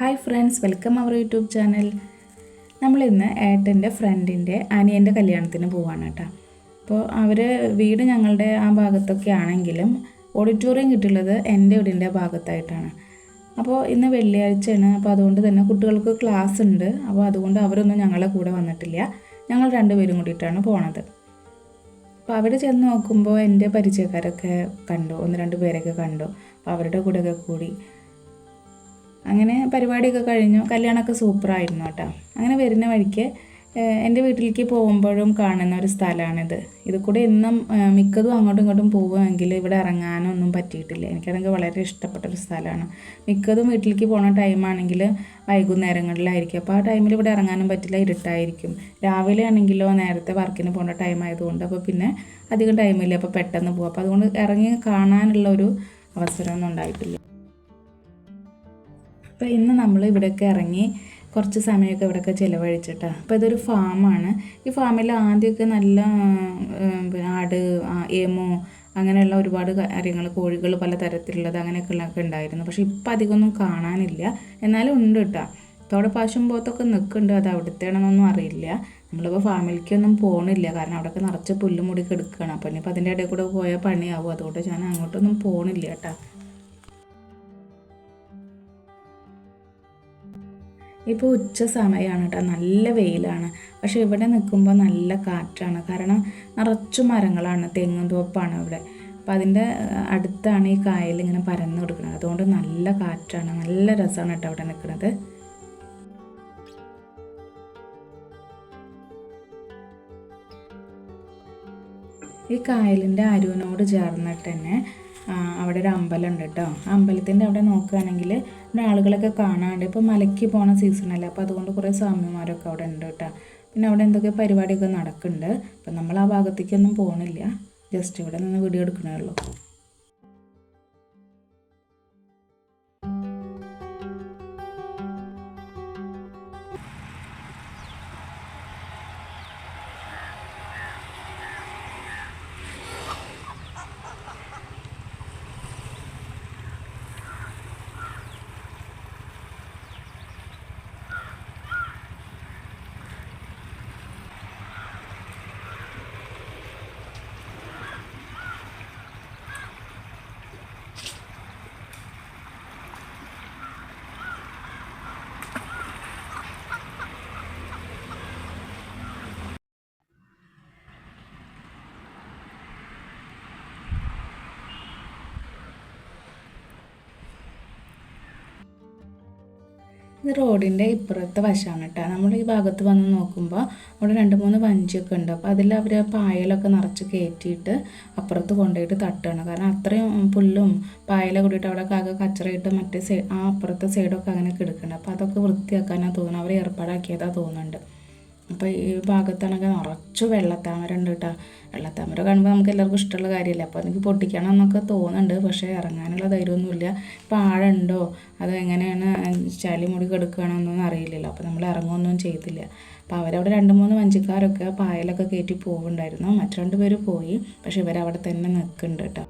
Hi friends welcome our YouTube channel. നമ്മളിന്ന് ഏട്ടന്റെ ഫ്രണ്ടിന്റെ അനിയന്റെ കല്യാണത്തിന് പോവാണ് കേട്ടോ. അപ്പോൾ അവർ വീട് ഞങ്ങളുടെ ആ ഭാഗത്തൊക്കെ ആണെങ്കിലും ഓഡിറ്റോറിയം കിട്ടുള്ളത് എന്റെ വീടിന്റെ ഭാഗത്തായിട്ടാണ്. അപ്പോൾ ഇന്ന് വെള്ളിയാഴ്ചയാണ് അപ്പോൾ അതുകൊണ്ട് തന്നെ കുട്ടികൾക്ക് ക്ലാസ് ഉണ്ട്. അപ്പോൾ അതുകൊണ്ട് അവരൊന്നും ഞങ്ങളെ കൂടെ വന്നിട്ടില്ല. ഞങ്ങൾ രണ്ടുപേരും കൂടിയിട്ടാണ് പോണത്. അപ്പോൾ അവിടെ ചെന്ന് നോക്കുമ്പോൾ എന്റെ പരിചയക്കാരൊക്കെ കണ്ടു ഒന്ന് രണ്ട് പേരൊക്കെ കണ്ടു. അപ്പോൾ അവരുടെ കൂടെയൊക്കെ കൂടി അങ്ങനെ പരിപാടിയൊക്കെ കഴിഞ്ഞു. കല്യാണമൊക്കെ സൂപ്പറായിരുന്നു കേട്ടോ. അങ്ങനെ വരുന്ന വഴിക്ക് എന്റെ വീട്ടിലേക്ക് പോകുമ്പോഴും കാണുന്ന ഒരു സ്ഥലമാണിത്. ഇത് കൂടെ എന്നും മിക്കതും അങ്ങോട്ടും ഇങ്ങോട്ടും പോവുമെങ്കിൽ ഇവിടെ ഇറങ്ങാനൊന്നും പറ്റിയിട്ടില്ല. എനിക്കാണെങ്കിൽ വളരെ ഇഷ്ടപ്പെട്ട ഒരു സ്ഥലമാണ്. മിക്കതും വീട്ടിലേക്ക് പോകുന്ന ടൈമാണെങ്കിൽ വൈകുന്നേരങ്ങളിലായിരിക്കും. അപ്പോൾ ആ ടൈമിൽ ഇവിടെ ഇറങ്ങാനും പറ്റില്ല ഇരുട്ടായിരിക്കും. രാവിലെ ആണെങ്കിലോ നേരത്തെ വർക്കിന് പോകുന്ന ടൈം ആയതുകൊണ്ട്. അപ്പോൾ പിന്നെ അധികം ടൈമില്ല അപ്പോൾ പെട്ടെന്ന് പോകും അപ്പോൾ അതുകൊണ്ട് ഇറങ്ങി കാണാനുള്ള ഒരു അവസരമൊന്നും ഉണ്ടായിട്ടില്ല. അപ്പോൾ ഇന്ന് നമ്മൾ ഇവിടെയൊക്കെ ഇറങ്ങി കുറച്ച് സമയമൊക്കെ ഇവിടെയൊക്കെ ചിലവഴിച്ചിട്ടാണ് അപ്പോൾ ഇതൊരു ഫാമാണ്. ഈ ഫാമിൽ ആദ്യമൊക്കെ നല്ല ആട് ഏമോ അങ്ങനെയുള്ള ഒരുപാട് കാര്യങ്ങൾ കോഴികൾ പല തരത്തിലുള്ളത് അങ്ങനെയൊക്കെ ഉള്ളതൊക്കെ ഉണ്ടായിരുന്നു. പക്ഷേ ഇപ്പം അധികമൊന്നും കാണാനില്ല. എന്നാലും ഉണ്ട് കേട്ടോ ഇപ്പോൾ അവിടെ പശും പോത്തൊക്കെ നിൽക്കുന്നുണ്ട് അത് അവിടുത്തെയാണെന്നൊന്നും അറിയില്ല. നമ്മളിപ്പോൾ ഫാമിലിക്കൊന്നും പോകണില്ല കാരണം അവിടെയൊക്കെ നിറച്ച് പുല്ലുമുടി കിടക്കുകയാണ് അപ്പോൾ ഇനിയിപ്പോൾ അതിന്റെ ഇടയിൽ കൂടെ പോയാൽ പണിയാവും. അതുകൊണ്ട് ഞാൻ അങ്ങോട്ടൊന്നും പോകണില്ല കേട്ടോ ഇപ്പോൾ ഉച്ച സമയമാണ് കേട്ടോ നല്ല വെയിലാണ്. പക്ഷേ ഇവിടെ നിൽക്കുമ്പോൾ നല്ല കാറ്റാണ്. കാരണം നിറച്ചു മരങ്ങളാണ്. തെങ്ങും തോപ്പാണ് ഇവിടെ. അപ്പോൾ അതിന്റെ അടുത്താണ് ഈ കായൽ ഇങ്ങനെ പരന്നു കൊടുക്കുന്നത്. അതുകൊണ്ട് നല്ല കാറ്റാണ്. നല്ല രസമാണ് കേട്ടോ അവിടെ നിൽക്കുന്നത് ഈ കായലിന്റെ അരുവിനോട് ചേർന്നിട്ട് തന്നെ അവിടെ ഒരു അമ്പലം ഉണ്ട് കേട്ടോ അമ്പലത്തിന്റെ അവിടെ നോക്കുകയാണെങ്കിൽ ഇവിടെ ആളുകളൊക്കെ കാണാണ്ട് ഇപ്പോൾ മലയ്ക്ക് പോണ സീസണല്ലേ അപ്പോൾ അതുകൊണ്ട് കുറേ സ്വാമിമാരൊക്കെ അവിടെ ഉണ്ട് കേട്ടോ. പിന്നെ അവിടെ എന്തൊക്കെ പരിപാടിയൊക്കെ നടക്കുന്നുണ്ട്. അപ്പം നമ്മൾ ആ ഭാഗത്തേക്കൊന്നും പോകണില്ല ജസ്റ്റ് ഇവിടെ നിന്ന് വീഡിയോ എടുക്കണേ ഉള്ളൂ. ഇത് റോഡിന്റെ ഇപ്പുറത്തെ വശമാണ് കേട്ടോ നമ്മൾ ഈ ഭാഗത്ത് വന്ന് നോക്കുമ്പോൾ അവിടെ രണ്ട് മൂന്ന് വഞ്ചിയൊക്കെ ഉണ്ട്. അപ്പോൾ അതിൽ അവർ പായലൊക്കെ നിറച്ച് കയറ്റിയിട്ട് അപ്പുറത്ത് കൊണ്ടുപോയിട്ട് തട്ടുകയാണ് കാരണം അത്രയും പുല്ലും പായല കൂടിയിട്ട് അവിടെ ആകെ കച്ചറയിട്ട് മറ്റേ സൈഡ് ആ അപ്പുറത്തെ സൈഡൊക്കെ അങ്ങനെ കിടക്കുന്നുണ്ട് അപ്പോൾ അതൊക്കെ വൃത്തിയാക്കാനാണ് തോന്നുന്നത് അവർ ഏർപ്പാടാക്കിയതാണ് തോന്നുന്നുണ്ട്. അപ്പോൾ ഈ ഭാഗത്താണെങ്കിൽ നിറച്ച് വെള്ളത്താമര ഉണ്ട് കേട്ടോ വെള്ളത്താമര കാണുമ്പോൾ നമുക്ക് എല്ലാവർക്കും ഇഷ്ടമുള്ള കാര്യമില്ല അപ്പോൾ എനിക്ക് പൊട്ടിക്കണം എന്നൊക്കെ തോന്നുന്നുണ്ട്. പക്ഷേ ഇറങ്ങാനുള്ള ധൈര്യമൊന്നുമില്ല. ഇപ്പോൾ ആഴുണ്ടോ അത് എങ്ങനെയാണ് ചളി മുടി കെടുക്കുകയാണോ എന്നൊന്നും അറിയില്ലല്ലോ. അപ്പോൾ നമ്മൾ ഇറങ്ങുമൊന്നും ചെയ്തില്ല. അപ്പോൾ അവരവിടെ രണ്ട് മൂന്ന് വഞ്ചിക്കാരൊക്കെ പായലൊക്കെ കയറ്റി പോകുന്നുണ്ടായിരുന്നു മറ്റു രണ്ട് പേര് പോയി. പക്ഷേ ഇവരവിടെ തന്നെ നിൽക്കുന്നുണ്ട് കേട്ടോ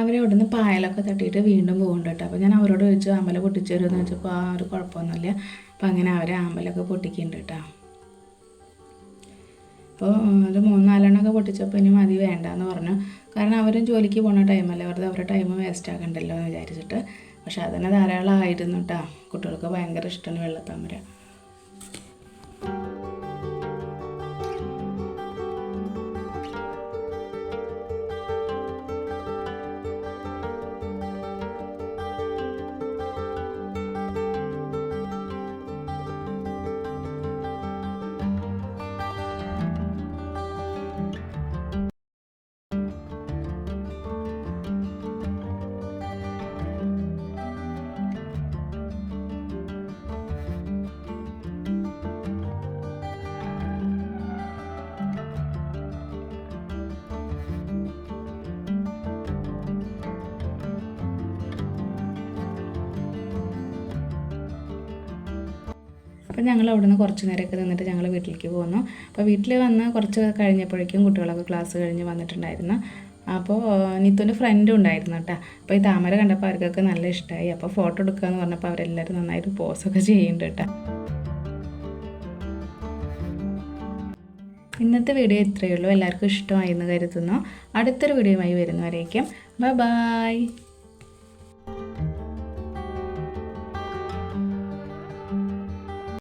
അവർ ഇവിടുന്ന് പായലൊക്കെ തട്ടിയിട്ട് വീണ്ടും പോകുന്നുണ്ട് കേട്ടോ. അപ്പോൾ ഞാൻ അവരോട് ചോദിച്ചു ആമ്പല പൊട്ടിച്ചു തരുമെന്ന് ചോദിച്ചപ്പോൾ ആ ഒരു കുഴപ്പമൊന്നുമില്ല. അപ്പോൾ അങ്ങനെ അവർ ആമ്പലൊക്കെ പൊട്ടിക്കുന്നുണ്ട് കേട്ടോ. അപ്പോൾ ഒരു മൂന്നാലെണ്ണമൊക്കെ പൊട്ടിച്ചപ്പോൾ ഇനി മതി വേണ്ട എന്ന് പറഞ്ഞു. കാരണം അവരും ജോലിക്ക് പോകുന്ന ടൈമല്ല വെറുതെ അവരുടെ ടൈം വേസ്റ്റ് ആക്കണ്ടല്ലോ എന്ന് വിചാരിച്ചിട്ട്. പക്ഷെ അതിന് ധാരാളമായിരുന്നു കേട്ടോ. കുട്ടികൾക്ക് ഭയങ്കര ഇഷ്ടമാണ് വെള്ളത്താമര അപ്പോൾ ഞങ്ങൾ അവിടെ നിന്ന് കുറച്ച് നേരമൊക്കെ നിന്നിട്ട് ഞങ്ങൾ വീട്ടിലേക്ക് പോന്നു. അപ്പോൾ വീട്ടിൽ വന്ന് കുറച്ച് കഴിഞ്ഞപ്പോഴേക്കും കുട്ടികളൊക്കെ ക്ലാസ് കഴിഞ്ഞ് വന്നിട്ടുണ്ടായിരുന്നു. അപ്പോൾ നിത്തുവിന്റെ ഫ്രണ്ട് ഉണ്ടായിരുന്നു കേട്ടോ. അപ്പോൾ ഈ താമര കണ്ടപ്പോൾ അവർക്കൊക്കെ നല്ല ഇഷ്ടമായി. അപ്പോൾ ഫോട്ടോ എടുക്കുക എന്ന് പറഞ്ഞപ്പോൾ അവരെല്ലാവരും നന്നായിട്ട് പോസൊക്കെ ചെയ്യുന്നുണ്ട് കേട്ടോ. ഇന്നത്തെ വീഡിയോ ഇത്രയേ ഉള്ളൂ. എല്ലാവർക്കും ഇഷ്ടമായി എന്ന് കരുതുന്നു. അടുത്തൊരു വീഡിയോയുമായി വരുന്നവരേക്കും. Bye bye